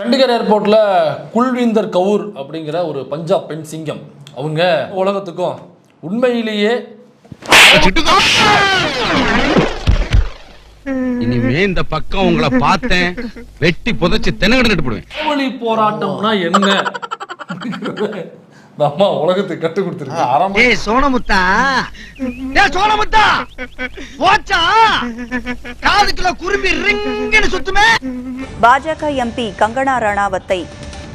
சண்டிகர் ஏர்போர்ட்டில் குல்வீந்தர் கவுர் அப்படிங்கிற ஒரு பஞ்சாப் பெண் சிங்கம். அவங்க உலகத்துக்கும் உண்மையிலேயே இனிமே இந்த பக்கம் உங்களை பார்த்தேன். வெட்டி புதைச்சு தென்னகடு போடுவேன். போராட்டம்னா என்ன? இந்த அம்மா உலகத்துக்கு கற்றுக் கொடுத்துருக்கு. ஏய் சோனமுத்தா. ஏய் சோனமுத்தா. போச்சா? காதுக்குள்ள குரும்பி ரிங்குன்னு சுத்துமே. பாஜக எம்பி கங்கனா ரணாவத்தை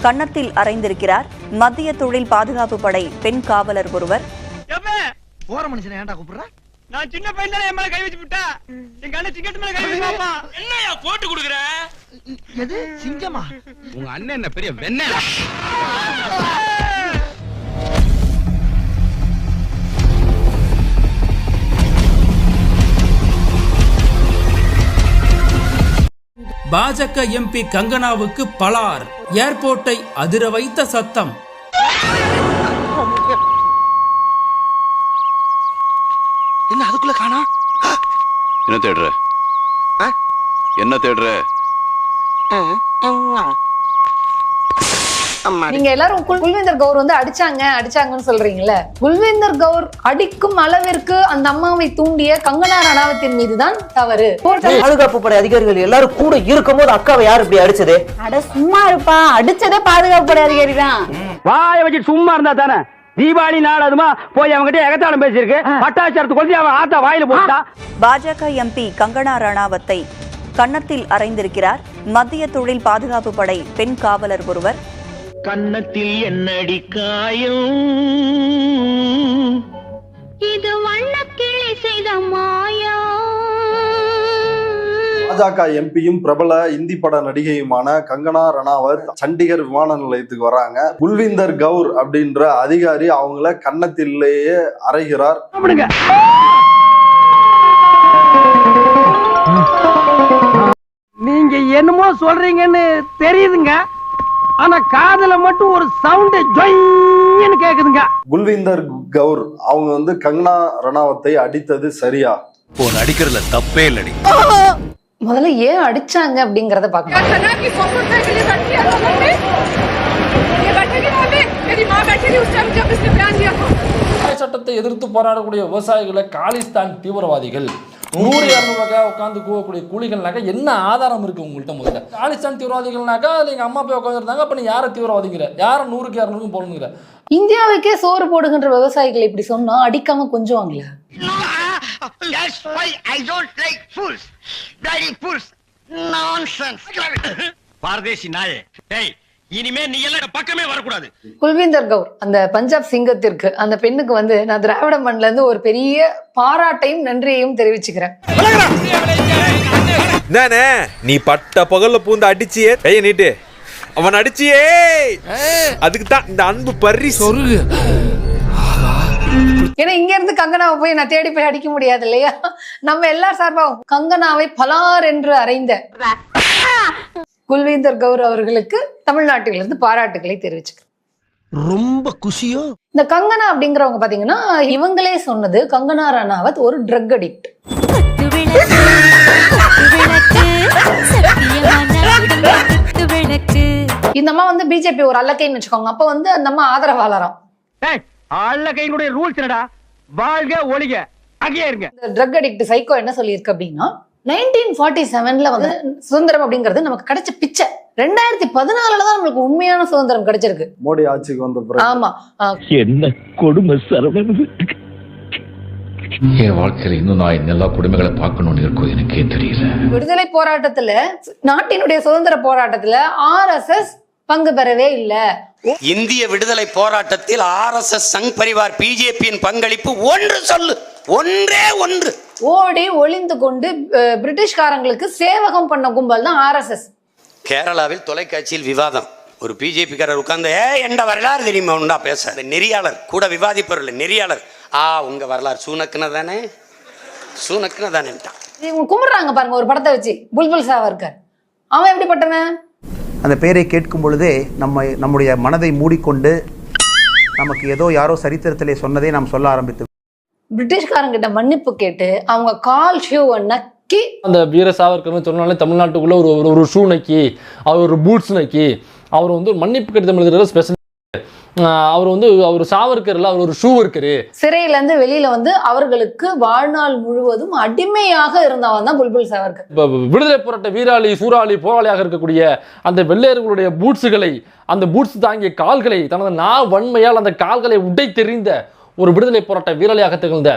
கன்னத்தில் அறைந்திருக்கிறார் மத்திய தொழில் பாதுகாப்பு படை பெண் காவலர் ஒருவர். போற மனுஷனை ஏன்டா கூப்பிடுற? நான் சின்ன பையன் தானே என் மேல கை வச்சு விட்டா? எங்க அண்ணன் சிக்கெட் மேல கை வச்சுப்பாப்பா என்னையா போட்டு கொடுக்குற? எது? சிங்கமா? உங்க அண்ணன் என்ன பெரிய வெண்ணெய்? பாஜக எம்பி கங்கனாவுக்கு பலார். ஏர்போர்ட்டை அதிர வைத்த சத்தம். என்ன அதுக்குள்ள காணா? என்ன தேடுற? என்ன தேடுற? நீங்க எல்லாரும் குல்- குல்விந்தர் கவுர் வந்து அடிச்சாங்க அடிச்சாங்கன்னு சொல்றீங்கல்ல? குல்விந்தர் கவுர் அடிக்கும் அளவிற்கு அந்த அம்மாவை தூண்டிய கங்கனா ரணாவத்தின் மீதுதான் தவறு. பாதுகாப்பு படை அதிகாரிகள் எல்லாரும் கூட இருக்கும்போது அக்காவை யார் இப்படி அடிச்சது? அட சும்மா இருப்பா. அடிச்சதே பாதுகாப்பு படை அதிகாரி தான் வாய வச்சு சும்மா இருந்தா தானே? தீபாவளி நாள் அதுமா போய் அவங்ககிட்ட எகத்தாளம் பேசியிருக்கு. பட்டாச்சாரத்து கொண்டு அவன் ஆத்தா வாயில போட்டா. பாஜக எம்பி கங்கனா ரணாவத்தை கன்னத்தில் அறைந்திருக்கிறார் மத்திய தொழில் பாதுகாப்பு படை பெண் காவலர் ஒருவர். கன்னத்தில் என்னடி காயம்? இது வண்ணக்கிளி செய்த மாயா பாஜக எம்பியும் பிரபல இந்தி பட நடிகையுமான கங்கனா ரணாவத் சண்டிகர் விமான நிலையத்துக்கு வராங்க. குல்விந்தர் கவுர் அப்படின்ற அதிகாரி அவங்கள கன்னத்திலேயே அறைகிறார். நீங்க என்னமோ சொல்றீங்கன்னு தெரியுதுங்க. ஆனா காதுல மட்டும் ஒரு சவுண்ட் ஜொய்ன்னு கேக்குதுங்க. குல்விந்தர் கவுர் அவங்க வந்து கங்கனா ரணாவத்தை அடித்தது சரியா? இப்போ நடிக்கிறதுல தப்பே இல்லடி. முதல்ல ஏன் அடிச்சாங்க அப்படிங்கறத விவசாய சட்டத்தை எதிர்த்து போராடக்கூடிய விவசாயிகளை காலிஸ்தான் தீவிரவாதிகள் நூறு இரநூறுவாக்கா உட்காந்து கூவக்கூடிய கூலிகள்னாக்கா என்ன ஆதாரம் இருக்கு உங்கள்கிட்ட முதல்ல காலிஸ்தான் தீவிரவாதிகள்னாக்கா அது எங்க அம்மா போய் உட்காந்துருந்தாங்க அப்ப நீ யாரை தீவிரவாதிங்கிற யாரை நூறுக்கு இரநூறுக்கும் போகணுங்கிற இந்தியாவுக்கே சோறு போடுகின்ற விவசாயிகள் இப்படி சொன்னா அடிக்காம கொஞ்சுவாங்களே That's why I don't like fools. Bloody fools. Nonsense. பாரதேசி நாயே டேய் இனிமே நீ எல்லாம் பக்கமே வரக்கூடாது. குல்விந்தர் கவுர் அந்த பஞ்சாப் சிங்கத்திற்கு அந்த பெண்ணுக்கு வந்து நான் திராவிட மண்ல இருந்து ஒரு பெரிய பாராட்டையும் நன்றியையும் தெரிவிச்சுக்கிறேன். நீ பட்ட பகல்ல பூந்து அடிச்சியே கைய நீட்டு. அவன் அடிச்சியே! அதுக்கு தான் இந்த அன்பு பரி சொருகு. ஏன்னா இங்க இருந்து கங்கனாவை போய் நான் தேடி போய் அடிக்க முடியாது இல்லையா? நம்ம எல்லார் சார்பாகவும் கங்கனாவை பலார் என்று அறைந்த குல்வீந்தர் கவுர் அவர்களுக்கு தமிழ்நாட்டிலிருந்து பாராட்டுகளை தெரிவிச்சுக்கிறேன். ரொம்ப குஷியோ? இந்த கங்கனா அப்படிங்கிறவங்க பாத்தீங்கன்னா இவங்களே சொன்னது கங்கனா ரணாவத் ஒரு ட்ரக் அடிக்ட் இந்த அம்மா வந்து பிஜேபி ஒரு அல்லக்கைன்னு வச்சுக்கோங்க. அப்ப வந்து அந்த அம்மா ஆதரவாளராம். டேய் ஆள்ல கையினுடைய ரூல்ஸ் என்னடா? வாழ்க ஒளிக அங்கேயே இருங்க. இந்த ட்ரக் அடிக்ட் சைக்கோ என்ன சொல்லியிருக்கு அப்படின்னா நைன்டீன் ஃபார்ட்டி செவன்ல வந்து சுதந்திரம் அப்படிங்கிறது நமக்கு கிடைச்ச பிச்சை. ரெண்டாயிரத்தி பதினாலுல தான் நம்மளுக்கு உண்மையான சுதந்திரம் கிடைச்சிருக்கு. மோடி ஆட்சிக்கு வந்த பிறகு. ஆமா. ஆஹ் என்ன கொடுமை சரவணன் என் வாழ்க்கையில இன்னும் நான் எல்லா குடும்பங்களை பார்க்கணும்னு இருக்கும் எனக்கே தெரியல. விடுதலை போராட்டத்துல நாட்டினுடைய சுதந்திர போராட்டத்துல ஆர்எஸ்எஸ் பங்கு பெறவே இல்ல. இந்திய விடுதலை போராட்டத்தில் ஆர்எஸ்எஸ் சங் பரிவார் பிஜேபியின் பங்களிப்பு ஒன்று சொல்லு. ஒன்றே ஒன்று. ஓடி ஒளிந்து கொண்டு பிரிட்டிஷ்காரங்களுக்கு சேவகம் பண்ண கும்பல் தான் ஆர்எஸ்எஸ் கேரளாவில் தொலைக்காட்சியில் விவாதம். ஒரு பிஜேபிக்காரர் உட்கார்ந்து ஏ என்ற வரலாறு தெரியுமா? உண்டா பேச. நெறியாளர் கூட விவாதிப்பவர்கள் நெறியாளர். ஆ உங்க வரலாறு சூனக்குன தானே சூனக்குன தானேன்ட்டான் இவங்க கும்பிடுறாங்க பாருங்க ஒரு படத்தை வச்சு. புல்புல் சாவர்கர் அவன் எப்படிப்பட்டவன் அந்த பேரை கேட்கும் பொழுதே நம்ம நம்முடைய மனதை மூடிக்கொண்டு நமக்கு ஏதோ யாரோ சரித்திரத்திலே சொன்னதை நாம் சொல்ல ஆரம்பித்து பிரிட்டிஷ்காரங்கிட்ட மன்னிப்பு கேட்டு அவங்க கால் ஷூவை நக்கி அந்த வீர சாவர்கர்னு சொன்னாலே தமிழ்நாட்டுக்குள்ள ஒரு ஒரு- ஷூ நக்கி அவர் ஒரு பூட்ஸ் நக்கி அவர் வந்து மன்னிப்பு கடிதம் எழுதுகிற ஸ்பெஷல் அவர் வந்து அவர் சாவர்கர்ல அவர் ஒரு ஷூ இருக்கரு சிறையில இருந்து வெளியில வந்து அவர்களுக்கு வாழ்நாள் முழுவதும் அடிமையாக இருந்தவன் தான் புல்புல் சாவர்கர். விடுதலை போராட்ட வீராளி சூறாளி போராளியாக இருக்கக்கூடிய அந்த வெள்ளையர்களுடைய பூட்ஸுகளை அந்த பூட்ஸ் தாங்கிய கால்களை தனது நா வன்மையால் அந்த கால்களை உடை தெரிந்த ஒரு விடுதலை போராட்ட வீரலையாக திகழ்ந்த